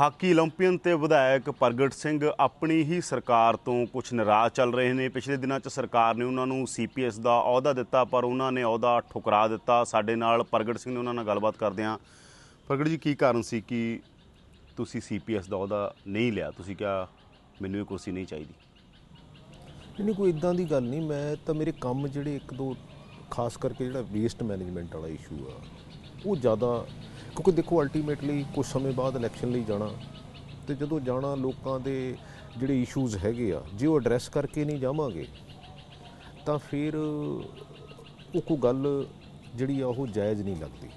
Hockey 올림픽ਨ ਤੇ ਵਿਧਾਇਕ ਪ੍ਰਗਟ ਸਿੰਘ ਆਪਣੀ ਹੀ ਸਰਕਾਰ ਤੋਂ ਕੁਝ ਨਾਰਾਜ਼ ਚੱਲ ਰਹੇ ਨੇ। ਪਿਛਲੇ ਦਿਨਾਂ 'ਚ ਸਰਕਾਰ ਨੇ ਉਹਨਾਂ ਨੂੰ ਸੀਪੀਐਸ ਦਾ ਅਹੁਦਾ ਦਿੱਤਾ, ਪਰ ਉਹਨਾਂ ਨੇ ਅਹੁਦਾ ਠੁਕਰਾ ਦਿੱਤਾ। ਸਾਡੇ ਨਾਲ ਪ੍ਰਗਟ ਸਿੰਘ ਨੇ ਉਹਨਾਂ ਨਾਲ ਗੱਲਬਾਤ ਕਰਦੇ ਆਂ ਪ੍ਰਗਟ ਜੀ, ਕੀ ਕਾਰਨ ਸੀ ਕਿ ਤੁਸੀਂ ਸੀਪੀਐਸ ਦਾ ਅਹੁਦਾ ਨਹੀਂ ਲਿਆ? ਤੁਸੀਂ ਕਿਹਾ, ਮੈਨੂੰ ਇਹ ਕੁਰਸੀ ਨਹੀਂ ਚਾਹੀਦੀ। ਨਹੀਂ ਕੋਈ ਇਦਾਂ ਦੀ ਗੱਲ ਨਹੀਂ। ਮੈਂ ਤਾਂ ਮੇਰੇ ਕੰਮ ਜਿਹੜੇ ਇੱਕ ਦੋ ਖਾਸ ਕਰਕੇ ਜਿਹੜਾ ਵੇਸਟ ਮੈਨੇਜਮੈਂਟ ਵਾਲਾ ਇਸ਼ੂ ਆ, ਉਹ ਜ਼ਿਆਦਾ ਕਿਉਂਕਿ ਦੇਖੋ ਅਲਟੀਮੇਟਲੀ ਕੁਝ ਸਮੇਂ ਬਾਅਦ ਇਲੈਕਸ਼ਨ ਲਈ ਜਾਣਾ ਤੇ ਜਦੋਂ ਜਾਣਾ, ਲੋਕਾਂ ਦੇ ਜਿਹੜੇ ਇਸ਼ੂਜ਼ ਹੈਗੇ ਆ, ਜੇ ਉਹ ਐਡਰੈਸ ਕਰਕੇ ਨਹੀਂ ਜਾਵਾਂਗੇ, ਤਾਂ ਫਿਰ ਉਹ ਕੋਈ ਗੱਲ ਜਿਹੜੀ ਆ, ਉਹ ਜਾਇਜ਼ ਨਹੀਂ ਲੱਗਦੀ।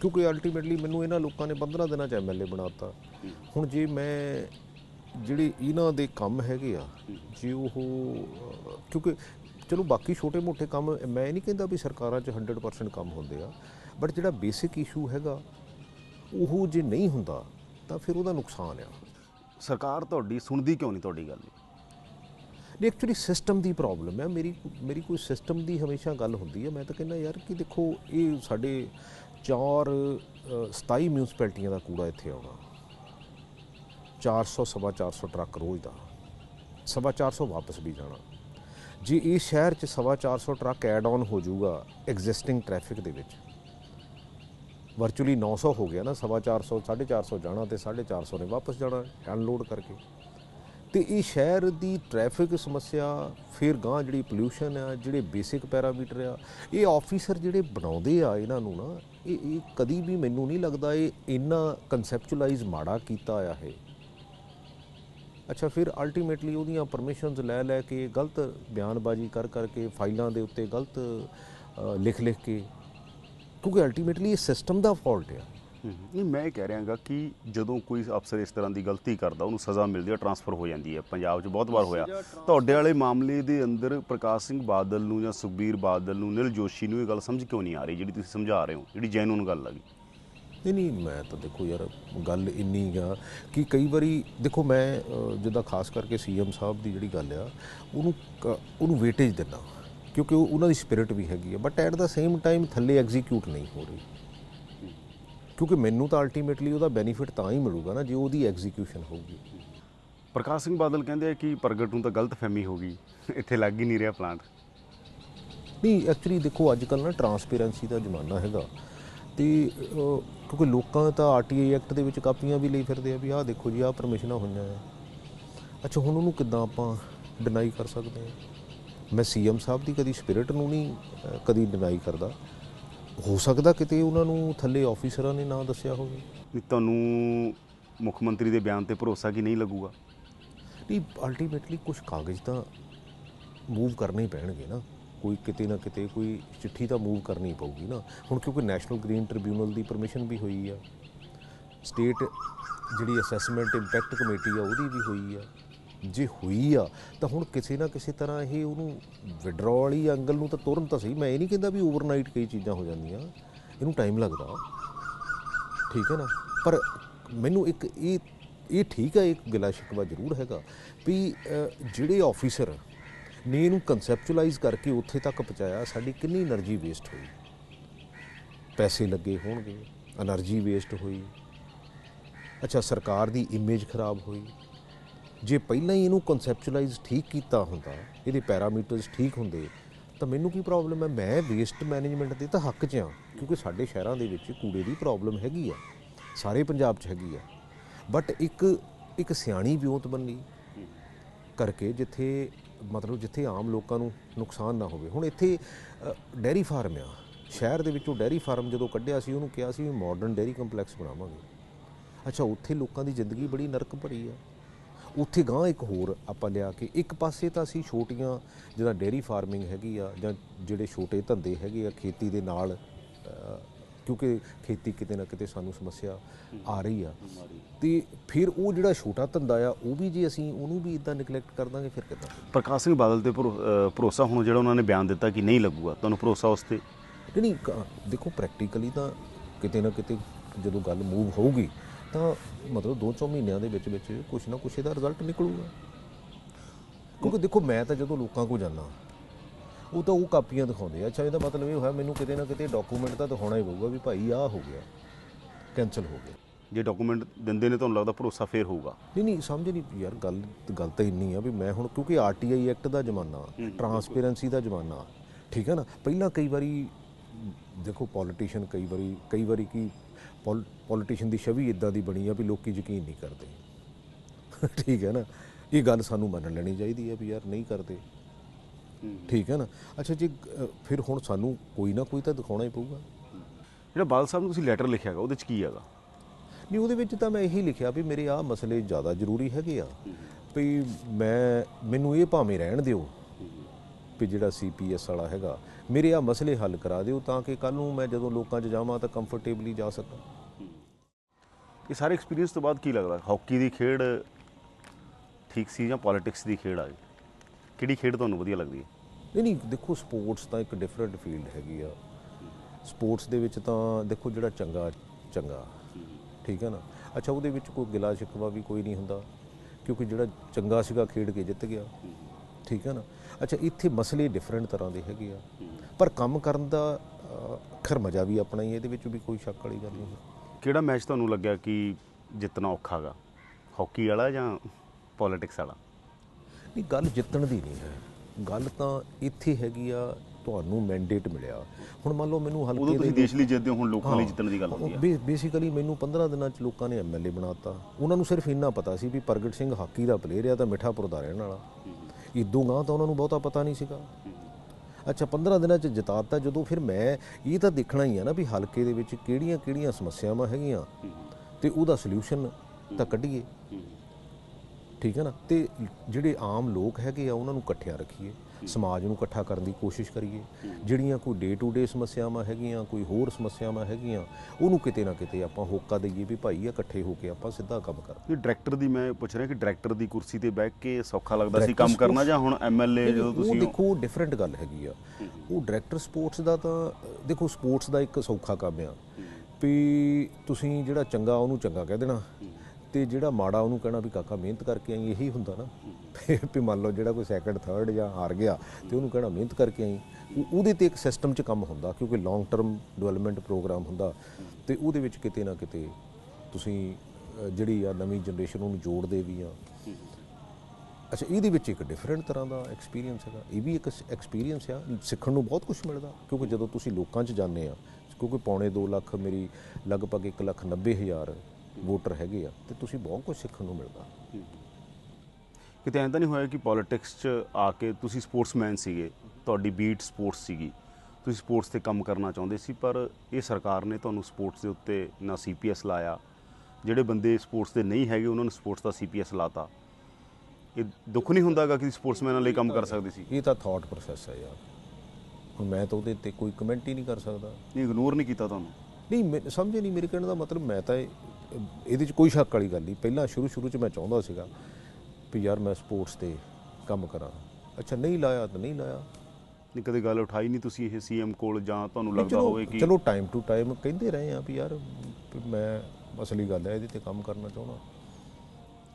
ਕਿਉਂਕਿ ਅਲਟੀਮੇਟਲੀ ਮੈਨੂੰ ਇਹਨਾਂ ਲੋਕਾਂ ਨੇ 15 ਦਿਨਾਂ ਚ ਐਮਐਲਏ ਬਣਾਤਾ। ਹੁਣ ਜੇ ਮੈਂ ਜਿਹੜੇ ਇਹਨਾਂ ਦੇ ਕੰਮ ਹੈਗੇ ਆ, ਜੇ ਉਹ, ਕਿਉਂਕਿ ਚਲੋ ਬਾਕੀ ਛੋਟੇ-ਮੋਟੇ ਕੰਮ ਮੈਂ ਨਹੀਂ ਕਹਿੰਦਾ ਵੀ ਸਰਕਾਰਾਂ 'ਚ 100% ਕੰਮ ਹੁੰਦੇ ਆ ਬਟ ਜਿਹੜਾ ਬੇਸਿਕ ਇਸ਼ੂ ਹੈਗਾ ਉਹ ਜੇ ਨਹੀਂ ਹੁੰਦਾ ਤਾਂ ਫਿਰ ਉਹਦਾ ਨੁਕਸਾਨ ਆ। ਸਰਕਾਰ ਤੁਹਾਡੀ ਸੁਣਦੀ ਕਿਉਂ ਨਹੀਂ ਤੁਹਾਡੀ ਗੱਲ? ਨਹੀਂ ਐਕਚੁਅਲੀ ਸਿਸਟਮ ਦੀ ਪ੍ਰੋਬਲਮ ਹੈ ਮੇਰੀ ਮੇਰੀ ਕੋਈ ਸਿਸਟਮ ਦੀ ਹਮੇਸ਼ਾ ਗੱਲ ਹੁੰਦੀ ਹੈ ਮੈਂ ਤਾਂ ਕਹਿੰਦਾ ਯਾਰ ਕਿ ਦੇਖੋ ਇਹ ਸਾਡੇ ਚਾਰ ਅ, 27 ਮਿਊਨਿਸਪੈਲਿਟੀਆਂ ਦਾ ਕੂੜਾ ਇੱਥੇ ਆਉਣਾ। 400 ਸਵਾ 400 ਟਰੱਕ ਰੋਜ਼ ਦਾ। ਸਵਾ 400 ਵਾਪਸ ਵੀ ਜਾਣਾ। ਜੇ ਇਹ ਸ਼ਹਿਰ 'ਚ ਸਵਾ 400 ਟਰੱਕ ਐਡ ਆਨ ਹੋ ਜਾਊਗਾ ਐਗਜ਼ਿਸਟਿੰਗ ਟ੍ਰੈਫਿਕ ਦੇ ਵਿੱਚ ਵਰਚੁਅਲੀ 900 ਹੋ ਗਿਆ ਨਾ, ਸਵਾ 400 450 ਜਾਣਾ ਤੇ 450 ਨੇ ਵਾਪਸ ਜਾਣਾ ਅਨਲੋਡ ਕਰਕੇ। ਤੇ ਇਹ ਸ਼ਹਿਰ ਦੀ ਟ੍ਰੈਫਿਕ ਸਮੱਸਿਆ, ਫਿਰ ਗਾਂ ਜਿਹੜੀ ਪੋਲਿਊਸ਼ਨ ਆ, ਜਿਹੜੇ ਬੇਸਿਕ ਪੈਰਾਮੀਟਰ ਆ, ਇਹ ਆਫੀਸਰ ਜਿਹੜੇ ਬਣਾਉਂਦੇ ਆ ਇਹਨਾਂ ਨੂੰ ਨਾ, ਇਹ ਇਹ ਕਦੀ ਵੀ ਮੈਨੂੰ ਨਹੀਂ ਲੱਗਦਾ ਇਹ ਇੰਨਾ ਕਨਸੈਪਚੁਅਲਾਈਜ਼ ਮਾੜਾ ਕੀਤਾ ਆ ਇਹ। ਅੱਛਾ, ਫਿਰ ਅਲਟੀਮੇਟਲੀ ਉਹਦੀਆਂ ਪਰਮਿਸ਼ਨਸ ਲੈ ਲੈ ਕੇ ਗਲਤ ਬਿਆਨਬਾਜ਼ੀ ਕਰ, ਕਰਕੇ ਫਾਈਲਾਂ ਦੇ ਉੱਤੇ ਗਲਤ ਲਿਖ ਲਿਖ ਕੇ ਕਿਉਂਕਿ ਅਲਟੀਮੇਟਲੀ ਇਹ ਸਿਸਟਮ ਦਾ ਫਾਲਟ ਆ। ਨਹੀਂ ਮੈਂ ਇਹ ਕਹਿ ਰਿਹਾਗਾ ਕਿ ਜਦੋਂ ਕੋਈ ਅਫਸਰ ਇਸ ਤਰ੍ਹਾਂ ਦੀ ਗਲਤੀ ਕਰਦਾ ਉਹਨੂੰ ਸਜ਼ਾ ਮਿਲਦੀ ਹੈ ਟਰਾਂਸਫਰ ਹੋ ਜਾਂਦੀ ਹੈ। ਪੰਜਾਬ 'ਚ ਬਹੁਤ ਵਾਰ ਹੋਇਆ। ਤੁਹਾਡੇ ਵਾਲੇ ਮਾਮਲੇ ਦੇ ਅੰਦਰ ਪ੍ਰਕਾਸ਼ ਸਿੰਘ ਬਾਦਲ ਨੂੰ ਜਾਂ ਸੁਖਬੀਰ ਬਾਦਲ ਨੂੰ ਨਿਲ ਜੋਸ਼ੀ ਨੂੰ ਇਹ ਗੱਲ ਸਮਝ ਕਿਉਂ ਨਹੀਂ ਆ ਰਹੀ ਜਿਹੜੀ ਤੁਸੀਂ ਸਮਝਾ ਰਹੇ ਹੋ? ਜਿਹੜੀ ਜੈਨੂਨ ਗੱਲ ਲੱਗੀ ਨਹੀਂ ਨਹੀਂ ਮੈਂ ਤਾਂ ਦੇਖੋ ਯਾਰ ਗੱਲ ਇੰਨੀ ਆ ਕਿ ਕਈ ਵਾਰੀ ਦੇਖੋ ਮੈਂ ਜਿੱਦਾਂ ਖਾਸ ਕਰਕੇ ਸੀਐਮ ਸਾਹਿਬ ਦੀ ਜਿਹੜੀ ਗੱਲ ਆ ਉਹਨੂੰ ਕ- ਉਹਨੂੰ ਵੇਟੇਜ ਦਿੰਦਾ। ਕਿਉਂਕਿ ਉਹ ਉਹਨਾਂ ਦੀ ਸਪਿਰਿਟ ਵੀ ਹੈਗੀ ਆ but at the same time ਥੱਲੇ ਐਗਜ਼ੀਕਿਊਟ ਨਹੀਂ ਹੋ ਰਹੀ। ਕਿਉਂਕਿ ਮੈਨੂੰ ਤਾਂ ਅਲਟੀਮੇਟਲੀ ਉਹਦਾ ਬੈਨੀਫਿਟ ਤਾਂ ਹੀ ਮਿਲੂਗਾ ਨਾ ਜੇ ਉਹਦੀ ਐਗਜ਼ੀਕਿਊਸ਼ਨ ਹੋਊਗੀ। ਪ੍ਰਕਾਸ਼ ਸਿੰਘ ਬਾਦਲ ਕਹਿੰਦੇ ਆ ਕਿ ਪ੍ਰਗਟ ਨੂੰ ਤਾਂ ਗਲਤ ਫਹਿਮੀ ਹੋ ਗਈ। ਇੱਥੇ ਲੱਗ ਹੀ ਨਹੀਂ ਰਿਹਾ ਪਲਾਂਟ ਨਹੀਂ ਐਕਚੁਅਲੀ ਦੇਖੋ ਅੱਜ ਕੱਲ੍ਹ ਨਾ ਟਰਾਂਸਪੇਰੈਂਸੀ ਦਾ ਜ਼ਮਾਨਾ ਹੈਗਾ। ਤੇ ਕਿਉਂਕਿ ਲੋਕਾਂ ਤਾਂ ਆਰਟੀਆਈ ਐਕਟ ਦੇ ਵਿੱਚ ਕਾਪੀਆਂ ਵੀ ਲਈ ਫਿਰਦੇ ਆ ਵੀ ਆਹ ਦੇਖੋ ਜੀ ਆਹ ਪਰਮਿਸ਼ਨਾਂ ਹੋਈਆਂ ਆ। ਅੱਛਾ ਹੁਣ ਉਹਨੂੰ ਕਿੱਦਾਂ ਆਪਾਂ ਡਿਨਾਈ ਕਰ ਸਕਦੇ ਆ? ਮੈਂ ਸੀਐਮ ਸਾਹਿਬ ਦੀ ਕਦੀ ਸਪਿਰਿਟ ਨੂੰ ਨਹੀਂ ਕਦੀ ਡਿਨਾਈ ਕਰਦਾ। ਹੋ ਸਕਦਾ ਕਿਤੇ ਉਹਨਾਂ ਨੂੰ ਥੱਲੇ ਆਫੀਸਰਾਂ ਨੇ ਨਾ ਦੱਸਿਆ ਹੋਵੇ। ਨਹੀਂ ਤੁਹਾਨੂੰ ਮੁੱਖ ਮੰਤਰੀ ਦੇ ਬਿਆਨ ਤੇ ਭਰੋਸਾ ਕਿ ਨਹੀਂ ਲੱਗੂਗਾ? ਨਹੀਂ ਅਲਟੀਮੇਟਲੀ ਕੁਝ ਕਾਗਜ਼ ਤਾਂ ਮੂਵ ਕਰਨੇ ਹੀ ਪੈਣਗੇ ਨਾ। ਕੋਈ ਕਿਤੇ ਨਾ ਕਿਤੇ ਕੋਈ ਚਿੱਠੀ ਤਾਂ ਮੂਵ ਕਰਨੀ ਪਊਗੀ ਨਾ। ਹੁਣ ਕਿਉਂਕਿ ਨੈਸ਼ਨਲ ਗ੍ਰੀਨ ਟ੍ਰਿਬਿਊਨਲ ਦੀ ਪਰਮਿਸ਼ਨ ਵੀ ਹੋਈ ਆ। ਸਟੇਟ ਜਿਹੜੀ ਅਸੈਸਮੈਂਟ ਇੰਪੈਕਟ ਕਮੇਟੀ ਆ ਉਹਦੀ ਵੀ ਹੋਈ ਆ। ਜੇ ਹੋਈ ਆ, ਤਾਂ ਹੁਣ ਕਿਸੇ ਨਾ ਕਿਸੇ ਤਰ੍ਹਾਂ ਇਹ ਉਹਨੂੰ ਵਿਡਰਾਅ ਵਾਲੀ ਐਂਗਲ ਨੂੰ ਤਾਂ ਤੁਰਨ ਤਾਂ ਸਹੀ। ਮੈਂ ਇਹ ਨਹੀਂ ਕਹਿੰਦਾ ਵੀ ਓਵਰਨਾਈਟ ਕਈ ਚੀਜ਼ਾਂ ਹੋ ਜਾਂਦੀਆਂ। ਇਹਨੂੰ ਟਾਈਮ ਲੱਗਦਾ। ਠੀਕ ਹੈ ਨਾ? ਪਰ ਮੈਨੂੰ ਇੱਕ ਇਹ ਇਹ ਠੀਕ ਹੈ, ਇੱਕ ਗਿਲਾ ਸ਼ਿਕਵਾ ਜ਼ਰੂਰ ਹੈਗਾ ਵੀ ਜਿਹੜੇ ਆਫੀਸਰ ਨੇ ਇਹਨੂੰ ਕਨਸੈਪਚੁਅਲਾਈਜ਼ ਕਰਕੇ ਉੱਥੇ ਤੱਕ ਪਹੁੰਚਾਇਆ, ਸਾਡੀ ਕਿੰਨੀ એનર્ਜੀ ਵੇਸਟ ਹੋਈ। ਪੈਸੇ ਲੱਗੇ ਹੋਣਗੇ એનર્ਜੀ ਵੇਸਟ ਹੋਈ। ਅੱਛਾ, ਸਰਕਾਰ ਦੀ ਇਮੇਜ ਖਰਾਬ ਹੋਈ। ਜੇ ਪਹਿਲਾਂ ਹੀ ਇਹਨੂੰ ਕਨਸੈਪਚੁਅਲਾਈਜ਼ ਠੀਕ ਕੀਤਾ ਹੁੰਦਾ ਇਹਦੇ ਪੈਰਾਮੀਟਰਸ ਠੀਕ ਹੁੰਦੇ ਤਾਂ ਮੈਨੂੰ ਕੀ ਪ੍ਰੋਬਲਮ ਹੈ? ਮੈਂ ਵੇਸਟ ਮੈਨੇਜਮੈਂਟ ਦੇ ਤਾਂ ਹੱਕ 'ਚ ਆ ਕਿਉਂਕਿ ਸਾਡੇ ਸ਼ਹਿਰਾਂ ਦੇ ਵਿੱਚ ਕੂੜੇ ਦੀ ਪ੍ਰੋਬਲਮ ਹੈਗੀ ਆ ਸਾਰੇ ਪੰਜਾਬ 'ਚ ਹੈਗੀ ਆ ਬਟ ਇੱਕ ਇੱਕ ਸਿਆਣੀ ਵਿਉਂਤ ਬੰਨੀ ਕਰਕੇ ਜਿੱਥੇ ਮਤਲਬ ਜਿੱਥੇ ਆਮ ਲੋਕਾਂ ਨੂੰ ਨੁਕਸਾਨ ਨਾ ਹੋਵੇ। ਹੁਣ ਇੱਥੇ ਅ, ਡੈਰੀ ਫਾਰਮ ਆ। ਸ਼ਹਿਰ ਦੇ ਵਿੱਚੋਂ ਡੈਰੀ ਫਾਰਮ ਜਦੋਂ ਕੱਢਿਆ ਸੀ ਉਹਨੂੰ ਕਿਹਾ ਸੀ ਮਾਡਰਨ ਡੈਰੀ ਕੰਪਲੈਕਸ ਬਣਾਵਾਂਗੇ। ਅੱਛਾ ਉੱਥੇ ਲੋਕਾਂ ਦੀ ਜ਼ਿੰਦਗੀ ਬੜੀ ਨਰਕ ਭਰੀ ਆ। ਉੱਥੇ ਗਾਂ ਇੱਕ ਹੋਰ ਆਪਾਂ ਲਿਆ ਕੇ ਇੱਕ ਪਾਸੇ ਤਾਂ ਅਸੀਂ ਛੋਟੀਆਂ ਜਿਹਦਾ ਡੇਰੀ ਫਾਰਮਿੰਗ ਹੈਗੀ ਆ ਜਾਂ ਜਿਹੜੇ ਛੋਟੇ ਧੰਦੇ ਹੈਗੇ ਆ ਖੇਤੀ ਦੇ ਨਾਲ ਕਿਉਂਕਿ ਖੇਤੀ ਕਿਤੇ ਨਾ ਕਿਤੇ ਸਾਨੂੰ ਸਮੱਸਿਆ ਆ ਰਹੀ ਆ। ਤੇ ਫਿਰ ਉਹ ਜਿਹੜਾ ਛੋਟਾ ਧੰਦਾ ਆ ਉਹ ਵੀ ਜੇ ਅਸੀਂ ਉਹਨੂੰ ਵੀ ਇਦਾਂ ਨੈਗਲੈਕਟ ਕਰ ਦਾਂਗੇ ਫਿਰ ਕਿੱਦਾਂ? ਪ੍ਰਕਾਸ਼ ਸਿੰਘ ਬਾਦਲ ਤੇ ਭਰੋਸਾ ਹੁਣ ਜਿਹੜਾ ਉਹਨਾਂ ਨੇ ਬਿਆਨ ਦਿੱਤਾ ਕਿ ਨਹੀਂ ਲੱਗੂਗਾ ਤੁਹਾਨੂੰ ਭਰੋਸਾ ਉਸ ਤੇ? ਨਹੀਂ ਦੇਖੋ ਪ੍ਰੈਕਟੀਕਲੀ ਤਾਂ ਕਿਤੇ ਨਾ ਕਿਤੇ ਜਦੋਂ ਗੱਲ ਮੂਵ ਹੋਊਗੀ ਤਾਂ ਮਤਲਬ 2-4 ਮਹੀਨਿਆਂ ਦੇ ਵਿੱਚ ਵਿੱਚ ਕੁਛ ਨਾ ਕੁਛ ਇਹਦਾ ਰਿਜ਼ਲਟ ਨਿਕਲੂਗਾ। ਕਿਉਂਕਿ ਦੇਖੋ ਮੈਂ ਤਾਂ ਜਦੋਂ ਲੋਕਾਂ ਕੋਲ ਜਾਂਦਾ ਉਹ ਤਾਂ ਉਹ ਕਾਪੀਆਂ ਦਿਖਾਉਂਦੇ ਆ। ਅੱਛਾ ਇਹਦਾ ਮਤਲਬ ਇਹ ਹੋਇਆ ਮੈਨੂੰ ਕਿਤੇ ਨਾ ਕਿਤੇ ਡਾਕੂਮੈਂਟ ਤਾਂ ਦਿਖਾਉਣਾ ਹੀ ਪਊਗਾ ਵੀ ਭਾਈ ਆਹ ਹੋ ਗਿਆ ਕੈਨਸਲ ਹੋ ਗਿਆ। ਜੇ ਡਾਕੂਮੈਂਟ ਦਿੰਦੇ ਨੇ ਤੁਹਾਨੂੰ ਲੱਗਦਾ ਭਰੋਸਾ ਫੇਰ ਹੋਊਗਾ? ਨਹੀਂ ਨਹੀਂ ਸਮਝ ਨਹੀਂ ਯਾਰ ਗੱਲ ਗੱਲ ਤਾਂ ਇੰਨੀ ਆ ਵੀ ਮੈਂ ਹੁਣ ਕਿਉਂਕਿ ਆਰਟੀਆਈ ਐਕਟ ਦਾ ਜ਼ਮਾਨਾ ਟਰਾਂਸਪੇਰੈਂਸੀ ਦਾ ਜ਼ਮਾਨਾ ਠੀਕ ਹੈ ਨਾ? ਪਹਿਲਾਂ ਕਈ ਵਾਰੀ ਦੇਖੋ ਪੋਲੀਟੀਸ਼ੀਅਨ ਕਈ ਵਾਰੀ ਕਈ ਵਾਰੀ ਕੀ ਪੋਲੀਟੀਸ਼ੀਅਨ ਦੀ ਛਵੀ ਇਦਾਂ ਦੀ ਬਣੀ ਆ ਵੀ ਲੋਕੀ ਯਕੀਨ ਨਹੀਂ ਕਰਦੇ। ਠੀਕ ਹੈ ਨਾ? ਇਹ ਗੱਲ ਸਾਨੂੰ ਮੰਨ ਲੈਣੀ ਚਾਹੀਦੀ ਹੈ ਵੀ ਯਾਰ ਨਹੀਂ ਕਰਦੇ। ਠੀਕ ਹੈ ਨਾ? ਅੱਛਾ ਜੀ ਫਿਰ ਹੁਣ ਸਾਨੂੰ ਕੋਈ ਨਾ ਕੋਈ ਤਾਂ ਦਿਖਾਉਣਾ ਹੀ ਪਊਗਾ। ਜਿਹੜਾ ਬਾਲ ਸਾਹਿਬ ਨੂੰ ਤੁਸੀਂ ਲੈਟਰ ਲਿਖਿਆਗਾ ਉਹਦੇ ਚ ਕੀ ਹੈਗਾ? ਨਹੀਂ ਉਹਦੇ ਵਿੱਚ ਤਾਂ ਮੈਂ ਇਹੀ ਲਿਖਿਆ ਵੀ ਮੇਰੇ ਆਹ ਮਸਲੇ ਜ਼ਿਆਦਾ ਜ਼ਰੂਰੀ ਹੈਗੇ ਆ। ਵੀ ਮੈਂ ਮੈਨੂੰ ਇਹ ਭਾਵੇਂ ਰਹਿਣ ਦਿਓ। ਵੀ ਜਿਹੜਾ ਸੀਪੀਐਸ ਵਾਲਾ ਹੈਗਾ ਮੇਰੇ ਆ ਮਸਲੇ ਹੱਲ ਕਰਾ ਦਿਓ ਤਾਂ ਕਿ ਕੱਲ ਨੂੰ ਮੈਂ ਜਦੋਂ ਲੋਕਾਂ 'ਚ ਜਾਵਾਂ ਤਾਂ ਕੰਫਰਟੇਬਲੀ ਜਾ ਸਕਾਂ ਇਹ ਸਾਰੇ ਐਕਸਪੀਰੀਅੰਸ ਤੋਂ ਬਾਅਦ ਕੀ ਲੱਗਦਾ? ਹਾਕੀ ਦੀ ਖੇਡ ਠੀਕ ਸੀ ਜਾਂ ਪੋਲਿਟਿਕਸ ਦੀ ਖੇਡ ਆ ਗਈ ਕਿਹੜੀ ਖੇਡ ਤੁਹਾਨੂੰ ਵਧੀਆ ਲੱਗਦੀ ਹੈ? ਨਹੀਂ ਨਹੀਂ ਦੇਖੋ ਸਪੋਰਟਸ ਤਾਂ ਇੱਕ ਡਿਫਰੈਂਟ ਫੀਲਡ ਹੈਗੀ ਆ। ਸਪੋਰਟਸ ਦੇ ਵਿੱਚ ਤਾਂ ਦੇਖੋ ਜਿਹੜਾ ਚੰਗਾ ਚੰਗਾ। ਠੀਕ ਹੈ ਨਾ? ਅੱਛਾ ਉਹਦੇ ਵਿੱਚ ਕੋਈ ਗਿਲਾ ਸ਼ਿਕਵਾ ਵੀ ਕੋਈ ਨਹੀਂ ਹੁੰਦਾ ਕਿਉਂਕਿ ਜਿਹੜਾ ਚੰਗਾ ਸੀਗਾ ਖੇਡ ਕੇ ਜਿੱਤ ਗਿਆ। ਠੀਕ ਹੈ ਨਾ? ਅੱਛਾ ਇੱਥੇ ਮਸਲੇ ਡਿਫਰੈਂਟ ਤਰ੍ਹਾਂ ਦੇ ਹੈਗੇ ਆ। ਪਰ ਕੰਮ ਕਰਨ ਦਾ ਖੈਰ ਮਜ਼ਾ ਵੀ ਆਪਣਾ ਹੀ ਇਹਦੇ ਵਿੱਚ ਵੀ ਕੋਈ ਸ਼ੱਕ ਵਾਲੀ ਗੱਲ ਨਹੀਂ ਕਿਹੜਾ ਮੈਚ ਤੁਹਾਨੂੰ ਲੱਗਿਆ ਕਿ ਜਿੱਤਣਾ ਔਖਾਗਾ ਹਾਕੀ ਵਾਲਾ ਜਾਂ ਪੋਲਿਟਿਕਸ ਵਾਲਾ? ਨਹੀਂ ਗੱਲ ਜਿੱਤਣ ਦੀ ਨਹੀਂ ਹੈ। ਗੱਲ ਤਾਂ ਇੱਥੇ ਹੈਗੀ ਆ ਤੁਹਾਨੂੰ ਮੈਂਡੇਟ ਮਿਲਿਆ। ਹੁਣ ਮੰਨ ਲਓ ਮੈਨੂੰ ਹਲਕੇ ਉਦੋਂ ਤੁਸੀਂ ਦੇਸ਼ ਲਈ ਜਿੱਤਦੇ ਹੋ ਹੁਣ ਲੋਕਾਂ ਲਈ ਜਿੱਤਣ ਦੀ ਗੱਲ ਹੁੰਦੀ ਹੈ ਬੇਸਿਕਲੀ ਮੈਨੂੰ 15 ਦਿਨਾਂ ਚ ਲੋਕਾਂ ਨੇ ਐਮਐਲਏ ਬਣਾਤਾ। ਉਹਨਾਂ ਨੂੰ ਸਿਰਫ ਇੰਨਾ ਪਤਾ ਸੀ ਵੀ ਪ੍ਰਗਟ ਸਿੰਘ ਹਾਕੀ ਦਾ ਪਲੇਅਰ ਆ ਤਾਂ ਮਿੱਠਾਪੁਰ ਦਾ ਰਹਿਣ ਵਾਲਾ। ਇਦੋਂ ਗਾਂ ਤਾਂ ਉਹਨਾਂ ਨੂੰ ਬਹੁਤਾ ਪਤਾ ਨਹੀਂ ਸੀਗਾ। ਅੱਛਾ 15 ਦਿਨਾਂ ਚ ਜਿਤਾਤਾ ਜਦੋਂ ਫਿਰ ਮੈਂ ਇਹ ਤਾਂ ਦੇਖਣਾ ਹੀ ਆ ਨਾ ਵੀ ਹਲਕੇ ਦੇ ਵਿੱਚ ਕਿਹੜੀਆਂ ਕਿਹੜੀਆਂ ਸਮੱਸਿਆਵਾਂ ਹੈਗੀਆਂ ਤੇ ਉਹਦਾ ਸੋਲੂਸ਼ਨ ਤਾਂ ਕੱਢੀਏ। ਠੀਕ ਹੈ ਨਾ? ਤੇ ਜਿਹੜੇ ਆਮ ਲੋਕ ਹੈਗੇ ਆ ਉਹਨਾਂ ਨੂੰ ਇਕੱਠਿਆਂ ਰੱਖੀਏ। ਸਮਾਜ ਨੂੰ ਇਕੱਠਾ ਕਰਨ ਦੀ ਕੋਸ਼ਿਸ਼ ਕਰੀਏ। ਜਿਹੜੀਆਂ ਕੋਈ ਡੇ ਟੂ ਡੇ ਸਮੱਸਿਆਵਾਂ ਹੈਗੀਆਂ ਕੋਈ ਹੋਰ ਸਮੱਸਿਆਵਾਂ ਹੈਗੀਆਂ ਉਹਨੂੰ ਕਿਤੇ ਨਾ ਕਿਤੇ ਆਪਾਂ ਹੋਕਾ ਦਈਏ ਵੀ ਭਾਈ ਇਕੱਠੇ ਹੋ ਕੇ ਆਪਾਂ ਸਿੱਧਾ ਕੰਮ ਕਰ। ਇਹ ਡਾਇਰੈਕਟਰ ਦੀ ਮੈਂ ਪੁੱਛ ਰਿਹਾ ਕਿ ਡਾਇਰੈਕਟਰ ਦੀ ਕੁਰਸੀ ਤੇ ਬੈਠ ਕੇ ਸੌਖਾ ਲੱਗਦਾ ਸੀ ਕੰਮ ਕਰਨਾ ਜਾਂ ਹੁਣ ਐਮਐਲਏ ਜਦੋਂ ਉਹ ਤੁਸੀਂ ਦੇਖੋ ਡਿਫਰੈਂਟ ਗੱਲ ਹੈਗੀ ਆ। ਉਹ ਡਾਇਰੈਕਟਰ ਸਪੋਰਟਸ ਦਾ ਤਾਂ ਦੇਖੋ ਸਪੋਰਟਸ ਦਾ ਇੱਕ ਸੌਖਾ ਕੰਮ ਆ। ਵੀ ਤੁਸੀਂ ਜਿਹੜਾ ਚੰਗਾ ਉਹਨੂੰ ਚੰਗਾ ਕਹਿ ਦੇਣਾ ਤੇ ਜਿਹੜਾ ਮਾੜਾ ਉਹਨੂੰ ਕਹਿਣਾ ਵੀ ਕਾਕਾ ਮਿਹਨਤ ਕਰਕੇ ਆਈ ਇਹੀ ਹੁੰਦਾ ਨਾ। ਵੀ ਮੰਨ ਲਓ ਜਿਹੜਾ ਕੋਈ ਸੈਕੰਡ ਥਰਡ ਜਾਂ ਹਾਰ ਗਿਆ ਤੇ ਉਹਨੂੰ ਕਹਿਣਾ ਮਿਹਨਤ ਕਰਕੇ ਆਈ, ਉਹ- ਉਹਦੇ ਤੇ ਇੱਕ ਸਿਸਟਮ 'ਚ ਕੰਮ ਹੁੰਦਾ ਕਿਉਂਕਿ ਲੌਂਗ ਟਰਮ ਡਿਵੈਲਪਮੈਂਟ ਪ੍ਰੋਗਰਾਮ ਹੁੰਦਾ ਤੇ ਉਹਦੇ ਵਿੱਚ ਕਿਤੇ ਨਾ ਕਿਤੇ ਤੁਸੀਂ ਜਿਹੜੀ ਆ ਨਵੀਂ ਜਨਰੇਸ਼ਨ ਉਹਨੂੰ ਜੋੜਦੇ ਵੀ ਆ। ਅੱਛਾ, ਇਹਦੇ ਵਿੱਚ ਇੱਕ ਡਿਫਰੈਂਟ ਤਰ੍ਹਾਂ ਦਾ ਐਕਸਪੀਰੀਅੰਸ ਹੈਗਾ। ਇਹ ਵੀ ਇੱਕ ਐਕਸਪੀਰੀਅੰਸ ਆ, ਸਿੱਖਣ ਨੂੰ ਬਹੁਤ ਕੁਝ ਮਿਲਦਾ ਕਿਉਂਕਿ ਜਦੋਂ ਤੁਸੀਂ ਲੋਕਾਂ 'ਚ ਜਾਂਦੇ ਆ, ਕਿਉਂਕਿ ਪੌਣੇ 2 ਲੱਖ ਮੇਰੀ ਲਗਭਗ 1 ਲੱਖ 90 ਹਜ਼ਾਰ ਵੋਟਰ ਹੈਗੇ ਆ ਤੇ ਤੁਸੀਂ ਬਹੁਤ ਕੁਝ ਸਿੱਖਣ ਨੂੰ ਮਿਲਦਾ। ਕਿਤੇ ਐਂ ਤਾਂ ਨਹੀਂ ਹੋਇਆ ਕਿ ਪੋਲਿਟਿਕਸ 'ਚ ਆ ਕੇ ਤੁਸੀਂ ਸਪੋਰਟਸਮੈਨ ਸੀਗੇ ਤੁਹਾਡੀ ਬੀਟ ਸਪੋਰਟਸ ਸੀਗੀ ਤੁਸੀਂ ਸਪੋਰਟਸ ਤੇ ਕੰਮ ਕਰਨਾ ਚਾਹੁੰਦੇ ਸੀ ਪਰ ਇਹ ਸਰਕਾਰ ਨੇ ਤੁਹਾਨੂੰ ਸਪੋਰਟਸ ਦੇ ਉੱਤੇ ਨਾ ਸੀਪੀਐਸ ਲਾਇਆ। ਜਿਹੜੇ ਬੰਦੇ ਸਪੋਰਟਸ ਦੇ ਨਹੀਂ ਹੈਗੇ ਉਹਨਾਂ ਨੂੰ ਸਪੋਰਟਸ ਦਾ ਸੀਪੀਐਸ ਲਾਤਾ। ਇਹ ਦੁੱਖ ਨਹੀਂ ਹੁੰਦਾਗਾ ਕਿ ਸਪੋਰਟਸਮੈਨਾਂ ਲਈ ਕੰਮ ਕਰ ਸਕਦੇ ਸੀ? ਇਹ ਤਾਂ ਥਾਟ ਪ੍ਰੋਸੈਸ ਹੈ ਯਾਰ। ਹੁਣ ਮੈਂ ਤਾਂ ਉਹਦੇ ਤੇ ਕੋਈ ਕਮੈਂਟ ਹੀ ਨਹੀਂ ਕਰ ਸਕਦਾ। ਨਹੀਂ ਇਗਨੋਰ ਨਹੀਂ ਕੀਤਾ ਤੁਹਾਨੂੰ? ਨਹੀਂ ਸਮਝੇ ਨਹੀਂ ਮੇਰੇ ਕਹਿਣ ਦਾ ਮਤਲਬ ਮੈਂ ਤਾਂ ਇਹ- ਇਹਦੇ 'ਚ ਕੋਈ ਸ਼ੱਕ ਵਾਲੀ ਗੱਲ ਨਹੀਂ। ਪਹਿਲਾਂ ਸ਼ੁਰੂ ਸ਼ੁਰੂ 'ਚ ਮੈਂ ਚਾਹੁੰਦਾ ਸੀਗਾ ਵੀ ਯਾਰ ਮੈਂ ਸਪੋਰਟਸ ਤੇ ਕੰਮ ਕਰਾਂ। ਅੱਛਾ ਨਹੀਂ ਲਾਇਆ ਤਾਂ ਨਹੀਂ ਲਾਇਆ। ਨਹੀਂ ਕਦੇ ਗੱਲ ਉਠਾਈ ਨਹੀਂ ਤੁਸੀਂ ਇਹ ਸੀਐਮ ਕੋਲ ਜਾਂ ਤੁਹਾਨੂੰ ਲੱਗਦਾ ਹੋਵੇ ਕਿ ਚਲੋ ਟਾਈਮ ਟੂ ਟਾਈਮ ਕਹਿੰਦੇ ਰਹੇ ਆ ਵੀ ਯਾਰ ਮੈਂ ਅਸਲੀ ਗੱਲ ਹੈ ਇਹਦੇ ਤੇ ਕੰਮ ਕਰਨਾ ਚਾਹੁੰਦਾ।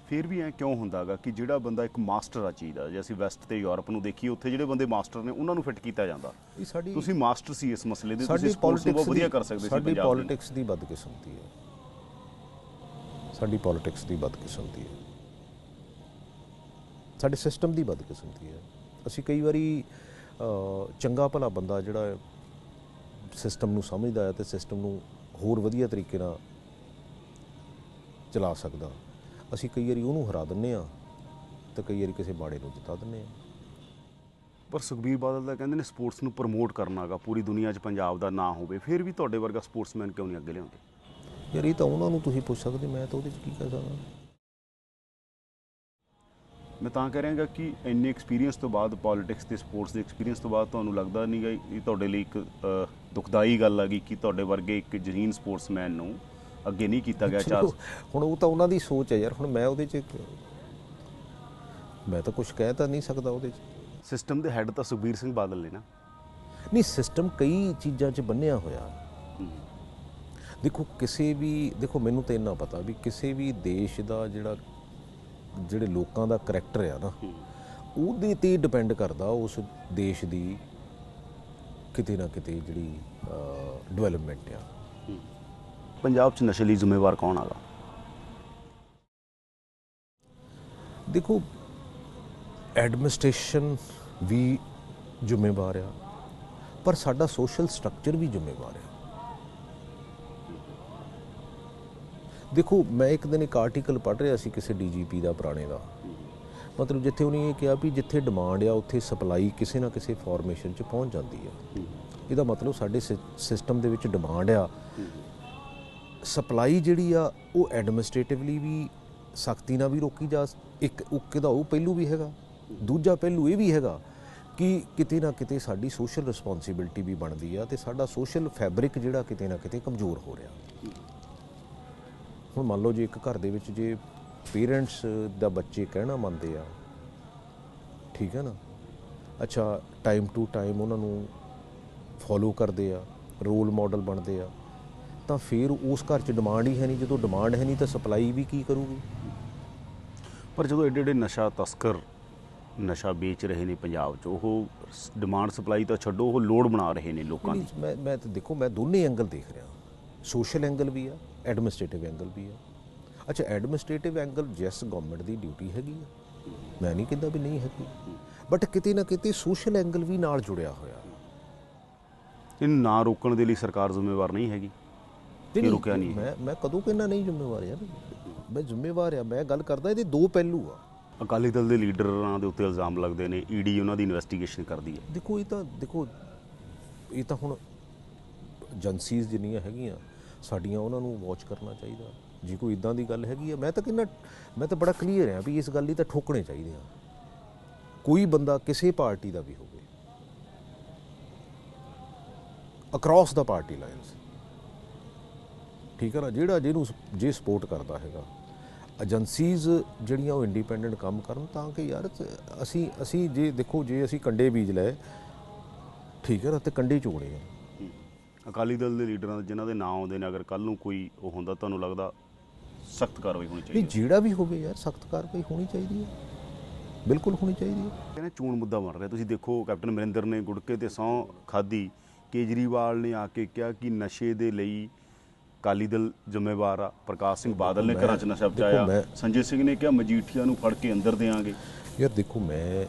ਫਿਰ ਵੀ ਐ ਕਿਉਂ ਹੁੰਦਾਗਾ ਕਿ ਜਿਹੜਾ ਬੰਦਾ ਇੱਕ ਮਾਸਟਰ ਆ ਚੀਜ਼ ਦਾ ਜੇ ਅਸੀਂ ਵੈਸਟ ਤੇ ਯੂਰਪ ਨੂੰ ਦੇਖੀਏ ਉੱਥੇ ਜਿਹੜੇ ਬੰਦੇ ਮਾਸਟਰ ਨੇ ਉਹਨਾਂ ਨੂੰ ਫਿੱਟ ਕੀਤਾ ਜਾਂਦਾ। ਇਹ ਸਾਡੀ ਤੁਸੀਂ ਮਾਸਟਰ ਸੀ ਇਸ ਮਸਲੇ ਦੇ ਤੁਸੀਂ ਸਪੋਰਟਸ ਨੂੰ ਬਹੁਤ ਵਧੀਆ ਕਰ ਸਕਦੇ ਸੀ ਸਾਡੀ ਪੋਲਿਟਿਕਸ ਦੀ। ਬਦਕਿਸਮਤੀ ਹੈ। ਸਾਡੀ ਪੋਲਿਟਿਕਸ ਦੀ ਬਦਕਿਸਮਤੀ ਹੈ। ਸਾਡੇ ਸਿਸਟਮ ਦੀ ਬਦਕਿਸਮਤੀ ਹੈ। ਅਸੀਂ ਕਈ ਵਾਰੀ ਚੰਗਾ ਭਲਾ ਬੰਦਾ ਜਿਹੜਾ ਸਿਸਟਮ ਨੂੰ ਸਮਝਦਾ ਹੈ ਤੇ ਸਿਸਟਮ ਨੂੰ ਹੋਰ ਵਧੀਆ ਤਰੀਕੇ ਨਾਲ ਚਲਾ ਸਕਦਾ। ਅਸੀਂ ਕਈ ਵਾਰੀ ਉਹਨੂੰ ਹਰਾ ਦਿੰਨੇ ਆ ਤੇ ਕਈ ਵਾਰੀ ਕਿਸੇ ਮਾੜੇ ਨੂੰ ਜਿਤਾ ਦਿੰਨੇ ਆ ਪਰ ਸੁਖਬੀਰ ਬਾਦਲ ਦਾ ਕਹਿੰਦੇ ਨੇ ਸਪੋਰਟਸ ਨੂੰ ਪ੍ਰਮੋਟ ਕਰਨਾਗਾ ਪੂਰੀ ਦੁਨੀਆ 'ਚ ਪੰਜਾਬ ਦਾ ਨਾਂ ਹੋਵੇ ਫਿਰ ਵੀ ਤੁਹਾਡੇ ਵਰਗਾ ਸਪੋਰਟਸਮੈਨ ਕਿਉਂ ਨਹੀਂ ਅੱਗੇ ਲਿਆਉਂਦੇ? ਯਾਰ ਇਹ ਤਾਂ ਉਹਨਾਂ ਨੂੰ ਤੁਸੀਂ ਪੁੱਛ ਸਕਦੇ ਮੈਂ ਤਾਂ ਉਹਦੇ 'ਚ ਕੀ ਕਹਿ ਸਕਦਾ। ਮੈਂ ਤਾਂ ਕਹਿ ਰਿਹਾਗਾ ਕਿ ਇੰਨੇ ਐਕਸਪੀਰੀਅੰਸ ਤੋਂ ਬਾਅਦ ਪੋਲਿਟਿਕਸ ਤੇ ਸਪੋਰਟਸ ਦੇ ਐਕਸਪੀਰੀਅੰਸ ਤੋਂ ਬਾਅਦ ਤੁਹਾਨੂੰ ਲੱਗਦਾ ਨਹੀਂਗਾ ਇਹ ਤੁਹਾਡੇ ਲਈ ਇੱਕ ਦੁਖਦਾਈ ਗੱਲ ਹੈਗੀ ਕਿ ਤੁਹਾਡੇ ਵਰਗੇ ਇੱਕ ਜਹੀਨ ਸਪੋਰਟਸਮੈਨ ਨੂੰ ਅੱਗੇ ਨਹੀਂ ਕੀਤਾ ਗਿਆ ਚਾਰ ਚਲੋ, ਹੁਣ ਉਹ ਤਾਂ ਉਹਨਾਂ ਦੀ ਸੋਚ ਹੈ ਯਾਰ ਹੁਣ ਮੈਂ ਉਹਦੇ 'ਚ ਮੈਂ ਤਾਂ ਕੁਝ ਕਹਿ ਤਾਂ ਨਹੀਂ ਸਕਦਾ ਉਹਦੇ 'ਚ। ਸਿਸਟਮ ਦੇ ਹੈੱਡ ਤਾਂ ਸੁਖਬੀਰ ਸਿੰਘ ਬਾਦਲ ਨੇ ਨਾ। ਨਹੀਂ ਸਿਸਟਮ ਕਈ ਚੀਜ਼ਾਂ 'ਚ ਬੰਨਿਆ ਹੋਇਆ। ਦੇਖੋ ਕਿਸੇ ਵੀ ਦੇਖੋ ਮੈਨੂੰ ਤਾਂ ਇੰਨਾ ਪਤਾ ਵੀ ਕਿਸੇ ਵੀ ਦੇਸ਼ ਦਾ ਜਿਹੜਾ ਜਿਹੜੇ ਲੋਕਾਂ ਦਾ ਕਰੈਕਟਰ ਆ ਨਾ ਉਹਦੇ ਤੇ ਡਿਪੈਂਡ ਕਰਦਾ ਉਸ ਦੇਸ਼ ਦੀ ਕਿਤੇ ਨਾ ਕਿਤੇ ਜਿਹੜੀ ਡਿਵੈਲਪਮੈਂਟ ਆ। ਪੰਜਾਬ 'ਚ ਨਸ਼ੇ ਲਈ ਜ਼ਿੰਮੇਵਾਰ ਕੌਣ ਆਗਾ ਦੇਖੋ ਐਡਮਿਨਿਸਟ੍ਰੇਸ਼ਨ ਵੀ ਜ਼ਿੰਮੇਵਾਰ ਆ ਪਰ ਸਾਡਾ ਸੋਸ਼ਲ ਸਟਰਕਚਰ ਵੀ ਜ਼ਿੰਮੇਵਾਰ ਆ। ਦੇਖੋ, ਮੈਂ ਇੱਕ ਦਿਨ ਇੱਕ ਆਰਟੀਕਲ ਪੜ੍ਹ ਰਿਹਾ ਸੀ ਕਿਸੇ ਡੀਜੀਪੀ ਦਾ, ਪੁਰਾਣੇ ਦਾ। ਮਤਲਬ ਜਿੱਥੇ ਉਹਨੇ ਇਹ ਕਿਹਾ ਵੀ ਜਿੱਥੇ ਡਿਮਾਂਡ ਆ, ਉੱਥੇ ਸਪਲਾਈ ਕਿਸੇ ਨਾ ਕਿਸੇ ਫਾਰਮੇਸ਼ਨ 'ਚ ਪਹੁੰਚ ਜਾਂਦੀ ਆ। ਇਹਦਾ ਮਤਲਬ ਸਾਡੇ ਸਿਸਟਮ ਦੇ ਵਿੱਚ ਡਿਮਾਂਡ ਆ। ਸਪਲਾਈ ਜਿਹੜੀ ਆ, ਉਹ ਐਡਮਿਨਿਸਟ੍ਰੇਟਿਵਲੀ ਵੀ ਸਖਤੀ ਨਾਲ ਵੀ ਰੋਕੀ ਜਾ ਇੱਕ ਇੱਕ ਦਾ ਉਹ ਪਹਿਲੂ ਵੀ ਹੈਗਾ। ਦੂਜਾ ਪਹਿਲੂ ਇਹ ਵੀ ਹੈਗਾ ਕਿ ਕਿਤੇ ਨਾ ਕਿਤੇ ਸਾਡੀ ਸੋਸ਼ਲ ਰਿਸਪੌਂਸਿਬਿਲਟੀ ਵੀ ਬਣਦੀ ਆ ਤੇ ਸਾਡਾ ਸੋਸ਼ਲ ਫੈਬਰਿਕ ਜਿਹੜਾ ਕਿਤੇ ਨਾ ਕਿਤੇ ਕਮਜ਼ੋਰ ਹੋ ਰਿਹਾ। ਹੁਣ ਮੰਨ ਲਓ ਜੇ ਇੱਕ ਘਰ ਦੇ ਵਿੱਚ ਜੇ ਪੇਰੈਂਟਸ ਦਾ ਬੱਚੇ ਕਹਿਣਾ ਮੰਨਦੇ ਆ ਠੀਕ ਹੈ ਨਾ? ਅੱਛਾ ਟਾਈਮ ਟੂ ਟਾਈਮ ਉਹਨਾਂ ਨੂੰ ਫੋਲੋ ਕਰਦੇ ਆ ਰੋਲ ਮਾਡਲ ਬਣਦੇ ਆ ਤਾਂ ਫਿਰ ਉਸ ਘਰ 'ਚ ਡਿਮਾਂਡ ਹੀ ਹੈ ਨਹੀਂ। ਜਦੋਂ ਡਿਮਾਂਡ ਹੈ ਨਹੀਂ ਤਾਂ ਸਪਲਾਈ ਵੀ ਕੀ ਕਰੂਗੀ? ਪਰ ਜਦੋਂ ਏਡੇ ਏਡੇ ਨਸ਼ਾ ਤਸਕਰ ਨਸ਼ਾ ਵੇਚ ਰਹੇ ਨੇ ਪੰਜਾਬ 'ਚ ਉਹ ਡਿਮਾਂਡ ਸਪਲਾਈ ਤਾਂ ਛੱਡੋ ਉਹ ਲੋਡ ਬਣਾ ਰਹੇ ਨੇ ਲੋਕਾਂ ਦੀ। ਮੈਂ ਮੈਂ ਤਾਂ ਦੇਖੋ ਮੈਂ ਦੋਨੇ ਐਂਗਲ ਦੇਖ ਰਿਹਾ। ਸੋਸ਼ਲ ਐਂਗਲ ਵੀ ਆ ਐਡਮਿਨਿਸਟ੍ਰੇਟਿਵ ਐਂਗਲ ਵੀ ਆ। ਅੱਛਾ ਐਡਮਿਨਿਸਟ੍ਰੇਟਿਵ ਐਂਗਲ ਜੈਸ ਗਵਰਨਮੈਂਟ ਦੀ ਡਿਊਟੀ ਹੈਗੀ ਆ। ਮੈਂ ਨਹੀਂ ਕਹਿੰਦਾ ਵੀ ਨਹੀਂ ਹੈਗੀ। ਬਟ ਕਿਤੇ ਨਾ ਕਿਤੇ ਸੋਸ਼ਲ ਐਂਗਲ ਵੀ ਨਾਲ ਜੁੜਿਆ ਹੋਇਆ। ਇਹਨੂੰ ਨਾ ਰੋਕਣ ਦੇ ਲਈ ਸਰਕਾਰ ਜ਼ਿੰਮੇਵਾਰ ਨਹੀਂ ਹੈਗੀ। ਇਹ ਰੁਕਿਆ ਨਹੀਂ ਮੈਂ ਮੈਂ ਕਦੋਂ ਕਹਿੰਦਾ ਨਹੀਂ ਜ਼ਿੰਮੇਵਾਰ ਯਾਰ। ਮੈਂ ਜ਼ਿੰਮੇਵਾਰ ਆ ਮੈਂ ਗੱਲ ਕਰਦਾ ਇਹਦੇ ਦੋ ਪਹਿਲੂ ਆ। ਅਕਾਲੀ ਦਲ ਦੇ ਲੀਡਰਾਂ ਦੇ ਉੱਤੇ ਇਲਜ਼ਾਮ ਲੱਗਦੇ ਨੇ ਈਡੀ ਉਹਨਾਂ ਦੀ ਇਨਵੈਸਟੀਗੇਸ਼ਨ ਕਰਦੀ ਹੈ। ਦੇਖੋ ਇਹ ਤਾਂ ਦੇਖੋ ਇਹ ਤਾਂ ਹੁਣ ਏਜੰਸੀਜ਼ ਜਿੰਨੀਆਂ ਹੈਗੀਆਂ ਸਾਡੀਆਂ ਉਹਨਾਂ ਨੂੰ ਵਾਚ ਕਰਨਾ ਚਾਹੀਦਾ। ਜੇ ਕੋਈ ਇਦਾਂ ਦੀ ਗੱਲ ਹੈਗੀ ਆ, ਮੈਂ ਤਾਂ ਕਿੰਨਾ ਮੈਂ ਤਾਂ ਬੜਾ ਕਲੀਅਰ ਆ ਵੀ ਇਸ ਗੱਲ ਲਈ ਤਾਂ ਠੋਕਣੇ ਚਾਹੀਦੇ ਆ। ਕੋਈ ਬੰਦਾ ਕਿਸੇ ਪਾਰਟੀ ਦਾ ਵੀ ਹੋਵੇ। ਅਕ੍ਰੋਸ ਦਾ ਪਾਰਟੀ ਲਾਈਨਸ ਠੀਕ ਹੈ ਨਾ, ਜਿਹੜਾ ਜਿਹਨੂੰ ਜੇ ਸਪੋਰਟ ਕਰਦਾ ਹੈਗਾ। ਏਜੰਸੀਜ਼ ਜਿਹੜੀਆਂ ਉਹ ਇੰਡੀਪੈਂਡੈਂਟ ਕੰਮ ਕਰਨ ਤਾਂ ਕਿ ਯਾਰ ਅਸੀਂ ਅਸੀਂ ਜੇ ਦੇਖੋ, ਜੇ ਅਸੀਂ ਕੰਡੇ ਬੀਜ ਲਏ, ਠੀਕ ਹੈ ਨਾ, ਤੇ ਕੰਡੇ ਚੋਣੇ ਆ। ਅਕਾਲੀ ਦਲ ਦੇ ਲੀਡਰਾਂ ਦੇ ਜਿਨ੍ਹਾਂ ਦੇ ਨਾਂ ਆਉਂਦੇ ਨੇ ਅਗਰ ਕੱਲ ਨੂੰ ਕੋਈ ਉਹ ਹੁੰਦਾ ਤੁਹਾਨੂੰ ਲੱਗਦਾ ਸਖਤ ਕਾਰਵਾਈ ਹੋਣੀ ਨਹੀਂ ਚਾਹੀਦੀ ਹੈ? ਜਿਹੜਾ ਵੀ ਹੋਵੇ ਯਾਰ ਸਖਤ ਕਾਰਵਾਈ ਹੋਣੀ ਚਾਹੀਦੀ ਹੈ। ਬਿਲਕੁਲ ਹੋਣੀ ਚਾਹੀਦੀ ਹੈ। ਕਹਿੰਦੇ ਚੋਣ ਮੁੱਦਾ ਬਣ ਰਿਹਾ। ਤੁਸੀਂ ਦੇਖੋ ਕੈਪਟਨ ਅਮਰਿੰਦਰ ਨੇ ਗੁੜਕੇ ਤੇ ਸਹੁੰ ਖਾਦੀ ਕੇਜਰੀਵਾਲ ਨੇ ਆ ਕੇ ਕਿਹਾ ਕਿ ਨਸ਼ੇ ਦੇ ਲਈ ਅਕਾਲੀ ਦਲ ਜ਼ਿੰਮੇਵਾਰ ਆ। ਪ੍ਰਕਾਸ਼ ਸਿੰਘ ਬਾਦਲ ਨੇ ਘਰਾਂ 'ਚ ਨਸ਼ਾ ਪਚਾਇਆ ਸੰਜੇ ਸਿੰਘ ਨੇ ਕਿਹਾ ਮਜੀਠੀਆ ਨੂੰ ਫੜ ਕੇ ਅੰਦਰ ਦੇਾਂਗੇ ਯਾਰ ਦੇਖੋ ਮੈਂ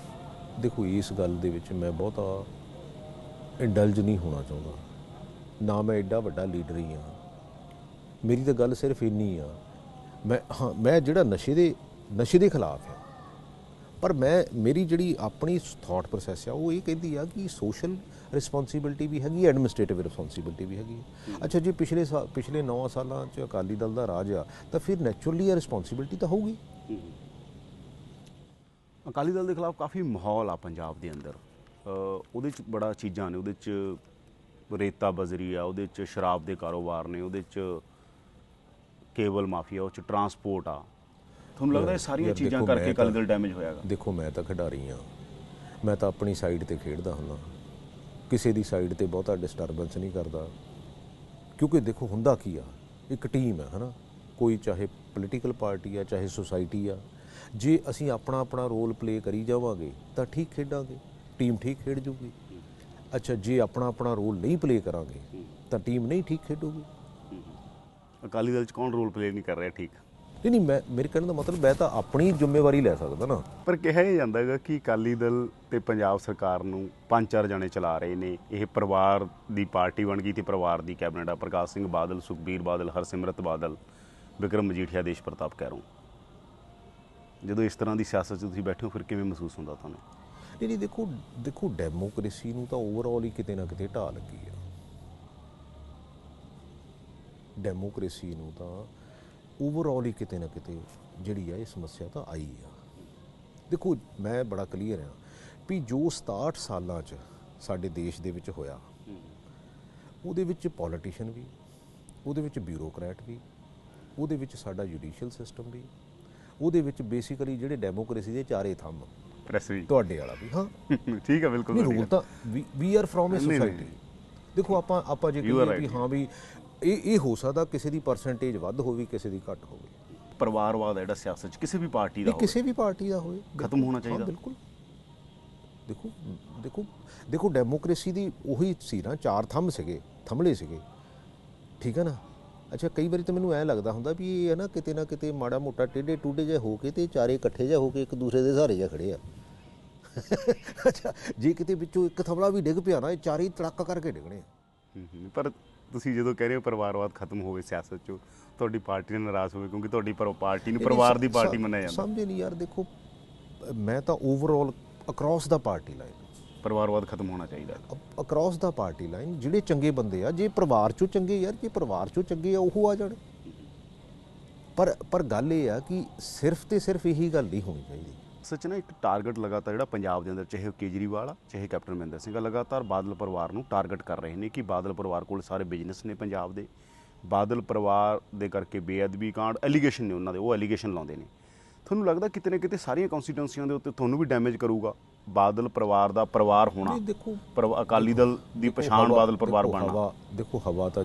ਦੇਖੋ ਇਸ ਗੱਲ ਦੇ ਵਿੱਚ ਮੈਂ ਬਹੁਤਾ ਇੰਡਲਜ ਨਹੀਂ ਹੋਣਾ ਚਾਹੁੰਦਾ। ਨਾ ਮੈਂ ਐਡਾ ਵੱਡਾ ਲੀਡਰ ਹੀ ਆ ਮੇਰੀ ਤਾਂ ਗੱਲ ਸਿਰਫ ਇੰਨੀ ਆ, ਮੈਂ, ਹਾਂ, ਮੈਂ ਜਿਹੜਾ ਨਸ਼ੇ ਦੇ ਨਸ਼ੇ ਦੇ ਖਿਲਾਫ ਆ ਪਰ ਮੈਂ, ਮੇਰੀ ਜਿਹੜੀ ਆਪਣੀ ਥਾਟ ਪ੍ਰੋਸੈਸ ਆ, ਉਹ ਇਹ ਕਹਿੰਦੀ ਆ ਕਿ ਸੋਸ਼ਲ ਰਿਸਪੌਂਸਿਬਿਲਟੀ ਵੀ ਹੈਗੀ ਐਡਮਿਨਿਸਟ੍ਰੇਟਿਵ ਰਿਸਪੌਂਸਿਬਿਲਟੀ ਵੀ ਹੈਗੀ। ਹੈ। ਅੱਛਾ, ਜੇ ਪਿਛਲੇ ਸਾ- ਪਿਛਲੇ 9 ਸਾਲਾਂ ਚ ਅਕਾਲੀ ਦਲ ਦਾ ਰਾਜ ਆ, ਤਾਂ ਫਿਰ ਨੈਚੁਰਲੀ ਇਹ ਰਿਸਪੌਂਸਿਬਿਲਟੀ ਤਾਂ ਹੋਊਗੀ। ਅਕਾਲੀ ਦਲ ਦੇ ਖਿਲਾਫ ਕਾਫੀ ਮਾਹੌਲ ਆ ਪੰਜਾਬ ਦੇ ਅੰਦਰ। ਉਹਦੇ ਚ ਬੜਾ ਚੀਜ਼ਾਂ ਨੇ, ਉਹਦੇ ਚ ਰੇਤਾ ਬਜ਼ਰੀ ਆ ਉਹਦੇ ਚ ਸ਼ਰਾਬ ਦੇ ਕਾਰੋਬਾਰ ਨੇ ਉਹਦੇ ਚ ਕੇਬਲ ਮਾਫੀਆ ਉਹ ਚ ਟਰਾਂਸਪੋਰਟ ਆ। ਤੁਹਾਨੂੰ ਲੱਗਦਾ ਇਹ ਸਾਰੀਆਂ ਚੀਜ਼ਾਂ ਕਰਕੇ ਦਲ ਡੈਮੇਜ ਹੋਇਆਗਾ? ਦੇਖੋ ਮੈਂ ਤਾਂ ਖਿਡਾਰੀ ਆ ਮੈਂ ਤਾਂ ਆਪਣੀ ਸਾਈਡ ਤੇ ਖੇਡਦਾ ਹੁੰਦਾ। ਕਿਸੇ ਦੀ ਸਾਈਡ ਤੇ ਬਹੁਤਾ ਡਿਸਟਰਬੈਂਸ ਨਹੀਂ ਕਰਦਾ। ਕਿਉਂਕਿ ਦੇਖੋ ਹੁੰਦਾ ਕੀ ਆ? ਇੱਕ ਟੀਮ ਹੈ ਹਨਾ? ਕੋਈ ਚਾਹੇ ਪੋਲੀਟੀਕਲ ਪਾਰਟੀ ਆ ਚਾਹੇ ਸੁਸਾਇਟੀ ਆ। ਜੇ ਅਸੀਂ ਆਪਣਾ ਆਪਣਾ ਰੋਲ ਪਲੇ ਕਰੀ ਜਾਵਾਂਗੇ ਤਾਂ ਠੀਕ ਖੇਡਾਂਗੇ। ਟੀਮ ਠੀਕ ਖੇਡ ਜੂਗੀ। ਅੱਛਾ ਜੇ ਆਪਣਾ ਆਪਣਾ ਰੋਲ ਨਹੀਂ ਪਲੇ ਕਰਾਂਗੇ ਤਾਂ ਟੀਮ ਨਹੀਂ ਠੀਕ ਖੇਡੂਗੀ। ਅਕਾਲੀ ਦਲ ਚ ਕੌਣ ਰੋਲ ਪਲੇ ਨਹੀਂ ਕਰ ਰਿਹਾ ਠੀਕ? ਨਹੀਂ ਨਹੀਂ ਮੈਂ ਮੇਰੇ ਕਹਿਣ ਦਾ ਮਤਲਬ ਮੈਂ ਤਾਂ ਆਪਣੀ ਜ਼ਿੰਮੇਵਾਰੀ ਲੈ ਸਕਦਾ ਨਾ। ਪਰ ਕਿਹਾ ਇਹ ਜਾਂਦਾ ਹੈਗਾ ਕਿ ਅਕਾਲੀ ਦਲ ਤੇ ਪੰਜਾਬ ਸਰਕਾਰ ਨੂੰ ਪੰਜ ਚਾਰ ਜਣੇ ਚਲਾ ਰਹੇ ਨੇ। ਇਹ ਪਰਿਵਾਰ ਦੀ ਪਾਰਟੀ ਬਣ ਗਈ ਤੇ ਪਰਿਵਾਰ ਦੀ ਕੈਬਨਿਟ ਆ ਪ੍ਰਕਾਸ਼ ਸਿੰਘ ਬਾਦਲ ਸੁਖਬੀਰ ਬਾਦਲ ਹਰਸਿਮਰਤ ਬਾਦਲ ਵਿਕਰਮ ਮਜੀਠੀਆ ਦੇਸ਼ ਪ੍ਰਤਾਪ ਕੈਰੋਂ। ਜਦੋਂ ਇਸ ਤਰ੍ਹਾਂ ਦੀ ਸਿਆਸਤ 'ਚ ਤੁਸੀਂ ਬੈਠੇ ਹੋ ਫਿਰ ਕਿਵੇਂ ਮਹਿਸੂਸ ਹੁੰਦਾ ਤੁਹਾਨੂੰ? ਨਹੀਂ ਦੇਖੋ ਦੇਖੋ ਡੈਮੋਕ੍ਰੇਸੀ ਨੂੰ ਤਾਂ ਓਵਰਆਲ ਹੀ ਕਿਤੇ ਨਾ ਕਿਤੇ ਢਾਹ ਲੱਗੀ ਆ। ਡੈਮੋਕ੍ਰੇਸੀ ਨੂੰ ਤਾਂ ਓਵਰਆਲ ਹੀ ਕਿਤੇ ਨਾ ਕਿਤੇ ਜਿਹੜੀ ਆ, ਇਹ ਸਮੱਸਿਆ ਤਾਂ ਆਈ ਆ। ਦੇਖੋ, ਮੈਂ ਬੜਾ ਕਲੀਅਰ ਆ ਵੀ ਜੋ 67 ਸਾਲਾਂ 'ਚ ਸਾਡੇ ਦੇਸ਼ ਦੇ ਵਿੱਚ ਹੋਇਆ, ਉਹਦੇ ਵਿੱਚ ਪੋਲੀਟੀਸ਼ੀਅਨ ਵੀ, ਉਹਦੇ ਵਿੱਚ ਬਿਊਰੋਕਰੈਟ ਵੀ, ਉਹਦੇ ਵਿੱਚ ਸਾਡਾ ਜੁਡੀਸ਼ੀਅਲ ਸਿਸਟਮ ਵੀ, ਉਹਦੇ ਵਿੱਚ ਬੇਸਿਕਲੀ ਜਿਹੜੇ ਡੈਮੋਕ੍ਰੇਸੀ ਦੇ ਚਾਰੇ ਥੰਮ। ਪ੍ਰੈਸ ਵੀ। ਤੁਹਾਡੇ ਵਾਲਾ ਵੀ ਹਾਂ। ਠੀਕ ਹੈ ਬਿਲਕੁਲ। ਰੂਲ ਤਾਂ ਵੀ ਆਰ ਫਰੋਮ ਅ ਸੋਸਾਇਟੀ ਦੇਖੋ ਆਪਾਂ ਆਪਾਂ ਜੇ ਕਹੀਏ ਵੀ. ਹਾਂ ਵੀ ਇਹ ਇਹ ਹੋ ਸਕਦਾ ਕਿਸੇ ਦੀ ਪਰਸੈਂਟੇਜ ਵੱਧ ਹੋਵੇ ਕਿਸੇ ਦੀ ਘੱਟ ਹੋਵੇ। ਪਰਿਵਾਰਵਾਦ ਹੈ ਜਿਹੜਾ ਸਿਆਸਤ 'ਚ ਕਿਸੇ ਵੀ ਪਾਰਟੀ ਦਾ ਹੋਵੇ ਕਿਸੇ ਵੀ ਪਾਰਟੀ ਦਾ ਹੋਵੇ। ਖਤਮ ਹੋਣਾ ਚਾਹੀਦਾ। ਬਿਲਕੁਲ। ਦੇਖੋ ਦੇਖੋ ਦੇਖੋ ਡੈਮੋਕ੍ਰੇਸੀ ਦੀ ਉਹੀ ਸੀ ਨਾ ਚਾਰ ਥੰਮ ਸੀਗੇ ਥੰਮਲੇ ਸੀਗੇ। ਠੀਕ ਹੈ ਨਾ? ਅੱਛਾ ਕਈ ਵਾਰੀ ਤਾਂ ਮੈਨੂੰ ਐ ਲੱਗਦਾ ਹੁੰਦਾ ਵੀ ਇਹ ਹੈ ਨਾ ਕਿਤੇ ਨਾ ਕਿਤੇ ਮਾੜਾ ਮੋਟਾ ਟੇਢੇ ਟੂਡੇ ਜਿਹਾ ਹੋ ਕੇ ਤੇ ਚਾਰੇ ਇਕੱਠੇ ਜਿਹਾ ਹੋ ਕੇ ਇੱਕ ਦੂਸਰੇ ਦੇ ਸਹਾਰੇ ਜਿਹਾ ਖੜੇ ਆ। ਅੱਛਾ ਜੇ ਕਿਤੇ ਵਿੱਚੋਂ ਇੱਕ ਥਮਲਾ ਵੀ ਡਿੱਗ ਪਿਆ ਨਾ ਇਹ ਚਾਰੇ ਤੜਾਕਾ ਕਰਕੇ ਡਿੱਗਣੇ ਆ। ਹੂੰ ਹੂੰ। ਪਰ ਤੁਸੀਂ ਜਦੋਂ ਕਹਿ ਰਹੇ ਹੋ ਪਰਿਵਾਰਵਾਦ ਖਤਮ ਹੋਵੇ ਸਿਆਸਤ 'ਚੋਂ ਤੁਹਾਡੀ ਪਾਰਟੀ ਨਾਲ ਨਾਰਾਜ਼ ਹੋਵੇ ਕਿਉਂਕਿ ਤੁਹਾਡੀ ਪਰ ਪਾਰਟੀ ਨੂੰ ਪਰਿਵਾਰ ਦੀ ਪਾਰਟੀ ਮੰਨਿਆ ਜਾਂਦਾ। ਸਮਝੇ ਨਹੀਂ ਯਾਰ ਦੇਖੋ ਮੈਂ ਤਾਂ overall across the party line ਪਰਿਵਾਰਵਾਦ ਖਤਮ ਹੋਣਾ ਚਾਹੀਦਾ। ਅਕ੍ਰੋਸ ਦਾ ਪਾਰਟੀ ਲਾਈਨ ਜਿਹੜੇ ਚੰਗੇ ਬੰਦੇ ਆ ਜੇ ਪਰਿਵਾਰ ਚੋਂ ਚੰਗੇ ਯਾਰ ਜੇ ਪਰਿਵਾਰ ਚੋਂ ਚੰਗੇ ਆ ਉਹ ਆ ਜਾਣ। ਪਰ ਪਰ ਗੱਲ ਇਹ ਆ ਕਿ ਸਿਰਫ ਤੇ ਸਿਰਫ ਇਹੀ ਗੱਲ ਨਹੀਂ ਹੋਣੀ ਚਾਹੀਦੀ। ਸੱਚ ਨਾ ਇੱਕ ਟਾਰਗੇਟ ਲਗਾਤਾਰ ਜਿਹੜਾ ਪੰਜਾਬ ਦੇ ਅੰਦਰ ਚਾਹੇ ਉਹ ਕੇਜਰੀਵਾਲ ਆ ਚਾਹੇ ਕੈਪਟਨ ਮਹਿੰਦਰ ਸਿੰਘ ਆ ਲਗਾਤਾਰ ਬਾਦਲ ਪਰਿਵਾਰ ਨੂੰ ਟਾਰਗੇਟ ਕਰ ਰਹੇ ਨੇ ਕਿ ਬਾਦਲ ਪਰਿਵਾਰ ਕੋਲ ਸਾਰੇ ਬਿਜ਼ਨਸ ਨੇ ਪੰਜਾਬ ਦੇ। ਬਾਦਲ ਪਰਿਵਾਰ ਦੇ ਕਰਕੇ ਬੇਅਦਬੀ ਕਾਂਡ ਐਲੀਗੇਸ਼ਨ ਨੇ ਉਹਨਾਂ ਦੇ ਉਹ ਐਲੀਗੇਸ਼ਨ ਲਾਉਂਦੇ ਨੇ। ਤੁਹਾਨੂੰ ਲੱਗਦਾ ਕਿਤੇ ਨਾ ਕਿਤੇ ਸਾਰੀਆਂ ਕਨਸਟੀਟੂਐਂਸੀਆਂ ਦੇ ਉੱਤੇ ਤੁਹਾਨੂੰ ਵੀ ਡੈਮੇਜ ਕਰੂਗਾ? ਬਾਦਲ ਪਰਿਵਾਰ ਦਾ ਪਰਿਵਾਰ ਹੋਣਾ। ਦੇਖੋ ਅਕਾਲੀ ਦਲ ਦੀ ਪਛਾਣ ਬਾਦਲ ਪਰਿਵਾਰ ਬਣਨਾ। ਦੇਖੋ ਹਵਾ ਤਾਂ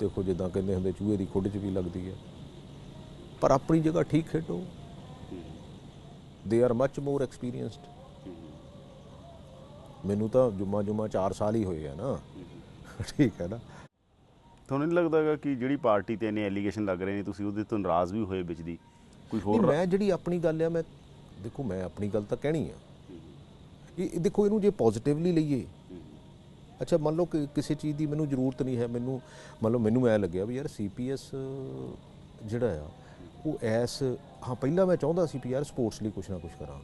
ਦੇਖੋ ਜਿੱਦਾਂ ਕਹਿੰਦੇ ਹੁੰਦੇ ਚੂਹੇ ਦੀ ਖੁੱਡ 'ਚ ਵੀ ਲੱਗਦੀ ਹੈ। ਪਰ ਆਪਣੀ ਜਗ੍ਹਾ ਠੀਕ ਖੇਡੋ। They are much more experienced ਮੈਨੂੰ ਤਾਂ ਜੁਮਾ ਜੁਮਾ 4 ਸਾਲ ਹੀ ਹੋਏ ਆ ਨਾ। ਠੀਕ ਹੈ ਨਾ। ਤੁਹਾਨੂੰ ਨਹੀਂ ਲੱਗਦਾ ਹੈਗਾ ਕਿ ਜਿਹੜੀ ਪਾਰਟੀ ਤੇ ਇਹਨੇ ਐਲੀਗੇਸ਼ਨ ਲੱਗ ਰਹੇ ਨੇ ਤੁਸੀਂ ਉਹਦੇ ਤੋਂ ਨਾਰਾਜ਼ ਵੀ ਹੋਏ ਵਿੱਚ ਦੀ? ਕੋਈ ਹੋਰ ਮੈਂ ਜਿਹੜੀ ਆਪਣੀ ਗੱਲ ਆ ਮੈਂ ਦੇਖੋ ਮੈਂ ਆਪਣੀ ਗੱਲ ਤਾਂ ਕਹਿਣੀ ਆ। ਇਹ ਦੇਖੋ ਇਹਨੂੰ ਜੇ ਪੋਜ਼ਿਟਿਵਲੀ ਲਈਏ। ਅੱਛਾ ਮੰਨ ਲਓ ਕਿ ਕਿਸੇ ਚੀਜ਼ ਦੀ ਮੈਨੂੰ ਜ਼ਰੂਰਤ ਨਹੀਂ ਹੈ ਮੈਨੂੰ ਮੰਨ ਲਓ ਮੈਨੂੰ ਐ ਲੱਗਿਆ ਵੀ ਯਾਰ ਸੀਪੀਐਸ ਜਿਹੜਾ ਆ ਉਹ ਐਸ ਹਾਂ ਪਹਿਲਾਂ ਮੈਂ ਚਾਹੁੰਦਾ ਸੀ ਵੀ ਯਾਰ ਸਪੋਰਟਸ ਲਈ ਕੁਝ ਨਾ ਕੁਝ ਕਰਾਂ।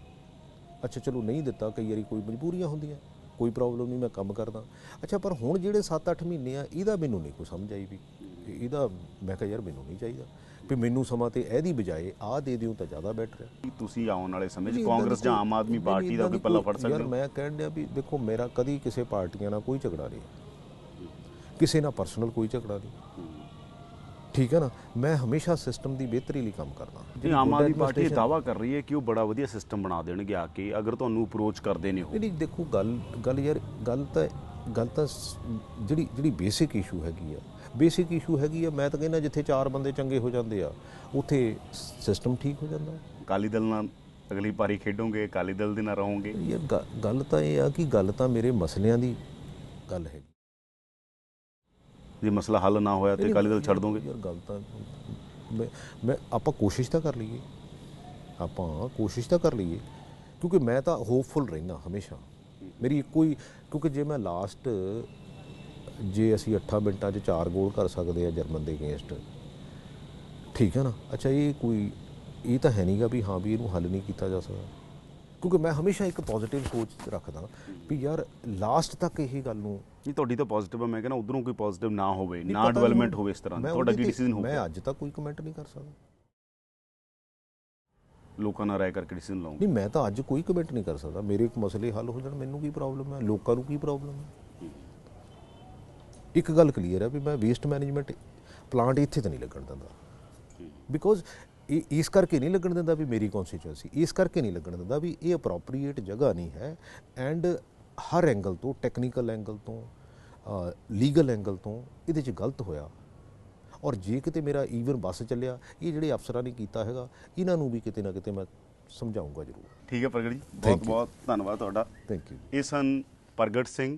ਅੱਛਾ ਚਲੋ ਨਹੀਂ ਦਿੱਤਾ ਕਈ ਵਾਰੀ ਕੋਈ ਮਜਬੂਰੀਆਂ ਹੁੰਦੀਆਂ ਕੋਈ ਪ੍ਰੋਬਲਮ ਨਹੀਂ ਮੈਂ ਕੰਮ ਕਰਦਾ। ਅੱਛਾ ਪਰ ਹੁਣ ਜਿਹੜੇ 7-8 ਮਹੀਨੇ ਆ ਇਹਦਾ ਮੈਨੂੰ ਨਹੀਂ ਕੋਈ ਸਮਝ ਆਈ ਵੀ ਇਹ- ਇਹਦਾ ਮੈਂ ਕਿਹਾ ਯਾਰ ਮੈਨੂੰ ਨਹੀਂ ਚਾਹੀਦਾ। ਵੀ ਮੈਨੂੰ ਸਮਾਂ ਤੇ ਇਹਦੀ ਬਜਾਏ ਆਹ ਦੇ ਦਿਓ ਤਾਂ ਜ਼ਿਆਦਾ ਬੈਟਰ ਹੈ। ਕੀ ਤੁਸੀਂ ਆਉਣ ਵਾਲੇ ਸਮੇਂ 'ਚ ਕਾਂਗਰਸ ਜਾਂ ਆਮ ਆਦਮੀ ਪਾਰਟੀ ਦਾ ਕੋਈ ਪੱਲਾ ਫੜ ਸਕਦੇ ਯਾਰ ਮੈਂ ਕਹਿਣ ਡਿਆ ਵੀ ਦੇਖੋ ਮੇਰਾ ਕਦੀ ਕਿਸੇ ਪਾਰਟੀਆਂ ਨਾਲ ਕੋਈ ਝਗੜਾ ਨਹੀਂ। ਕਿਸੇ ਨਾਲ ਪਰਸਨਲ ਕੋਈ ਝਗੜਾ ਨਹੀਂ। ਠੀਕ ਹੈ ਨਾ ਮੈਂ ਹਮੇਸ਼ਾ ਸਿਸਟਮ ਦੀ ਬਿਹਤਰੀ ਲਈ ਕੰਮ ਕਰਦਾ ਜੀ ਆਮ ਆਦਮੀ ਪਾਰਟੀ ਇਹ ਦਾਵਾ ਕਰ ਰਹੀ ਹੈ ਕਿ ਉਹ ਬੜਾ ਵਧੀਆ ਸਿਸਟਮ ਬਣਾ ਦੇਣਗੇ ਆ ਕੇ ਅਗਰ ਤੁਹਾਨੂੰ ਅਪਰੋਚ ਕਰਦੇ ਨੇ ਉਹ। ਨਹੀਂ ਦੇਖੋ ਗੱਲ ਗੱਲ ਯਾਰ ਗੱਲ ਤਾਂ ਗੱਲ ਤਾਂ ਜਿਹੜੀ ਜਿਹੜੀ ਬੇਸਿਕ ਇਸ਼ੂ ਹੈਗੀ ਆ। ਬੇਸਿਕ ਇਸ਼ੂ ਹੈਗੀ ਆ ਮੈਂ ਤਾਂ ਕਹਿੰਦਾ ਜਿੱਥੇ ਚਾਰ ਬੰਦੇ ਚੰਗੇ ਹੋ ਜਾਂਦੇ ਆ ਉੱਥੇ ਸਿਸਟਮ ਠੀਕ ਹੋ ਜਾਂਦਾ। ਅਕਾਲੀ ਦਲ ਨਾਲ ਅਗਲੀ ਪਾਰੀ ਖੇਡੋਗੇ ਅਕਾਲੀ ਦਲ ਦੇ ਨਾਲ ਰਹੋਗੇ। ਯਾਰ ਗੱਲ ਤਾਂ ਇਹ ਆ ਕਿ ਗੱਲ ਤਾਂ ਮੇਰੇ ਮਸਲਿਆਂ ਦੀ ਗੱਲ ਹੈਗੀ। ਜੇ ਮਸਲਾ ਹੱਲ ਨਾ ਹੋਇਆ ਤੇ ਅਕਾਲੀ ਦਲ ਛੱਡ ਦੋਗੇ? ਯਾਰ ਗੱਲ ਤਾਂ ਮੈਂ ਮੈਂ ਆਪਾਂ ਕੋਸ਼ਿਸ਼ ਤਾਂ ਕਰ ਲਈਏ। ਆਪਾਂ ਕੋਸ਼ਿਸ਼ ਤਾਂ ਕਰ ਲਈਏ। ਕਿਉਂਕਿ ਮੈਂ ਤਾਂ ਹੋਪਫੁਲ ਰਹਿਣਾ ਹਮੇਸ਼ਾ। ਮੇਰੀ ਇੱਕੋ ਹੀ ਕਿਉਂਕਿ ਜੇ ਮੈਂ ਲਾਸਟ ਜੇ ਅਸੀਂ 8 ਮਿੰਟਾਂ 'ਚ 4 ਗੋਲ ਕਰ ਸਕਦੇ ਆ ਜਰਮਨ ਦੇ ਅਗੇਂਸਟ ਠੀਕ ਹੈ ਨਾ? ਅੱਛਾ ਇਹ ਕੋਈ ਇਹ ਤਾਂ ਹੈ ਨਹੀਂਗਾ ਵੀ ਹਾਂ ਵੀ ਇਹਨੂੰ ਹੱਲ ਨਹੀਂ ਕੀਤਾ ਜਾ ਸਕਦਾ। ਕਿਉਂਕਿ ਮੈਂ ਹਮੇਸ਼ਾ ਇੱਕ ਪੋਜ਼ਿਟਿਵ ਸੋਚ ਰੱਖਦਾ ਵੀ ਯਾਰ ਲਾਸਟ ਤੱਕ ਇਹ ਗੱਲ ਨੂੰ ਨਹੀਂ ਤੁਹਾਡੀ ਤਾਂ ਪੋਜ਼ਿਟਿਵ ਹੈ ਮੈਂ ਕਹਿੰਦਾ ਉਧਰੋਂ ਕੋਈ ਪੋਜ਼ਿਟਿਵ ਨਾ ਹੋਵੇ ਨਾ ਡਿਵੈਲਪਮੈਂਟ ਹੋਵੇ ਇਸ ਤਰ੍ਹਾਂ ਦੀ। ਮੈਂ ਤੁਹਾਡਾ ਕੀ ਡਿਸੀਜਨ ਮੈਂ ਹੋਊਗਾ? ਅੱਜ ਤੱਕ ਕੋਈ ਕਮੈਂਟ ਨਹੀਂ ਕਰ ਸਕਦਾ। ਲੋਕਾਂ ਨਾਲ ਰਾਏ ਕਰਕੇ ਡਿਸੀਜਨ ਲਾਉਂਗੇ ਨਹੀਂ ਮੈਂ ਤਾਂ ਅੱਜ ਕੋਈ ਕਮੈਂਟ ਨਹੀਂ ਕਰ ਸਕਦਾ। ਮੇਰੇ ਇੱਕ ਮਸਲੇ ਹੱਲ ਹੋ ਜਾਣ ਮੈਨੂੰ ਕੀ ਪ੍ਰੋਬਲਮ ਹੈ ਲੋਕਾਂ ਨੂੰ ਕੀ ਪ੍ਰੋਬਲਮ ਹੈ ਇੱਕ ਗੱਲ ਕਲੀਅਰ ਹੈ ਵੀ ਮੈਂ ਵੇਸਟ ਮੈਨੇਜਮੈਂਟ ਪਲਾਂਟ ਇੱਥੇ ਤਾਂ ਨਹੀਂ ਲੱਗਣ ਦਿੰਦਾ। ਬਿਕੋਜ਼ ਇਹ ਇਸ ਕਰਕੇ ਨਹੀਂ ਲੱਗਣ ਦਿੰਦਾ ਵੀ ਮੇਰੀ ਕਨਸਟੀਚੁਐਂਸੀ ਇਸ ਕਰਕੇ ਨਹੀਂ ਲੱਗਣ ਦਿੰਦਾ ਵੀ ਇਹ ਅਪਰੋਪਰੀਏਟ ਜਗ੍ਹਾ ਨਹੀਂ ਹੈ ਐਂਡ ਹਰ ਐਂਗਲ ਤੋਂ ਟੈਕਨੀਕਲ ਐਂਗਲ ਤੋਂ ਲੀਗਲ ਐਂਗਲ ਤੋਂ ਇਹਦੇ 'ਚ ਗਲਤ ਹੋਇਆ। ਔਰ ਜੇ ਕਿਤੇ ਮੇਰਾ ਈਵਨ ਬੱਸ ਚੱਲਿਆ ਇਹ ਜਿਹੜੇ ਅਫਸਰਾਂ ਨੇ ਕੀਤਾ ਹੈਗਾ ਇਹਨਾਂ ਨੂੰ ਵੀ ਕਿਤੇ ਨਾ ਕਿਤੇ ਮੈਂ ਸਮਝਾਉਂਗਾ ਜ਼ਰੂਰ। ਠੀਕ ਹੈ ਪ੍ਰਗਟ ਜੀ ਬਹੁਤ. ਬਹੁਤ ਧੰਨਵਾਦ ਤੁਹਾਡਾ। ਥੈਂਕ ਯੂ ਇਹ ਸਨ ਪ੍ਰਗਟ ਸਿੰਘ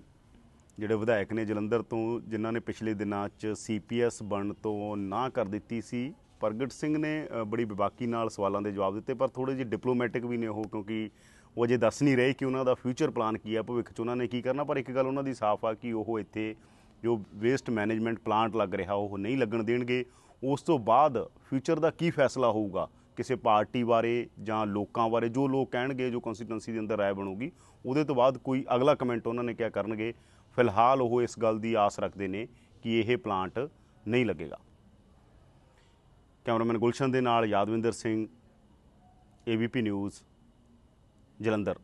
ਜਿਹੜੇ ਵਿਧਾਇਕ ਨੇ ਜਲੰਧਰ ਤੋਂ ਜਿਨ੍ਹਾਂ ਨੇ ਪਿਛਲੇ ਦਿਨਾਂ 'ਚ ਸੀਪੀਐਸ ਬਣਨ ਤੋਂ ਨਾ ਕਰ ਦਿੱਤੀ ਸੀ। ਪ੍ਰਗਟ ਸਿੰਘ ਨੇ ਬੜੀ ਵਿਵਾਕੀ ਨਾਲ ਸਵਾਲਾਂ ਦੇ ਜਵਾਬ ਦਿੱਤੇ, ਪਰ ਥੋੜੇ ਜਿਹੇ ਡਿਪਲੋਮੈਟਿਕ ਵੀ ਨੇ ਉਹ, ਕਿਉਂਕਿ ਉਹ ਅਜੇ ਦੱਸ ਨਹੀਂ ਰਹੇ ਕਿ ਉਹਨਾਂ ਦਾ ਫਿਊਚਰ ਪਲਾਨ ਕੀ ਹੈ ਭਵਿੱਖ 'ਚ ਉਹਨਾਂ ਨੇ ਕੀ ਕਰਨਾ, ਪਰ ਇੱਕ ਗੱਲ ਉਹਨਾਂ ਦੀ ਸਾਫ਼ ਆ ਕਿ ਉਹ ਇੱਥੇ ਜੋ ਵੇਸਟ ਮੈਨੇਜਮੈਂਟ ਪਲਾਂਟ ਲੱਗ ਰਿਹਾ, ਉਹ ਨਹੀਂ ਲੱਗਣ ਦੇਣਗੇ। ਉਸ ਤੋਂ ਬਾਅਦ ਫਿਊਚਰ ਦਾ ਕੀ ਫੈਸਲਾ ਹੋਊਗਾ? ਕਿਸੇ ਪਾਰਟੀ ਬਾਰੇ ਜਾਂ ਲੋਕਾਂ ਬਾਰੇ ਜੋ ਲੋਕ ਕਹਿਣਗੇ, ਜੋ ਕਨਸਟੀਟੂਐਂਸੀ ਦੇ ਅੰਦਰ ਰਾਏ ਬਣੂਗੀ, ਉਹਦੇ ਤੋਂ ਬਾਅਦ ਕੋਈ ਅਗਲਾ ਕਮੈਂਟ ਉਹਨਾਂ ਨੇ ਕਿਆ ਕਰਨਗੇ। ਫਿਲਹਾਲ ਉਹ ਇਸ ਗੱਲ ਦੀ ਆਸ ਰੱਖਦੇ ਨੇ ਕਿ ਇਹ ਪਲਾਂਟ ਨਹੀਂ ਲੱਗੇਗਾ। ਕੈਮਰਾਮੈਨ ਗੁਲਸ਼ਨ ਦੇ ਨਾਲ ਯਾਦਵਿੰਦਰ ਸਿੰਘ ਏਬੀਪੀ ਨਿਊਜ਼ ਜਲੰਧਰ।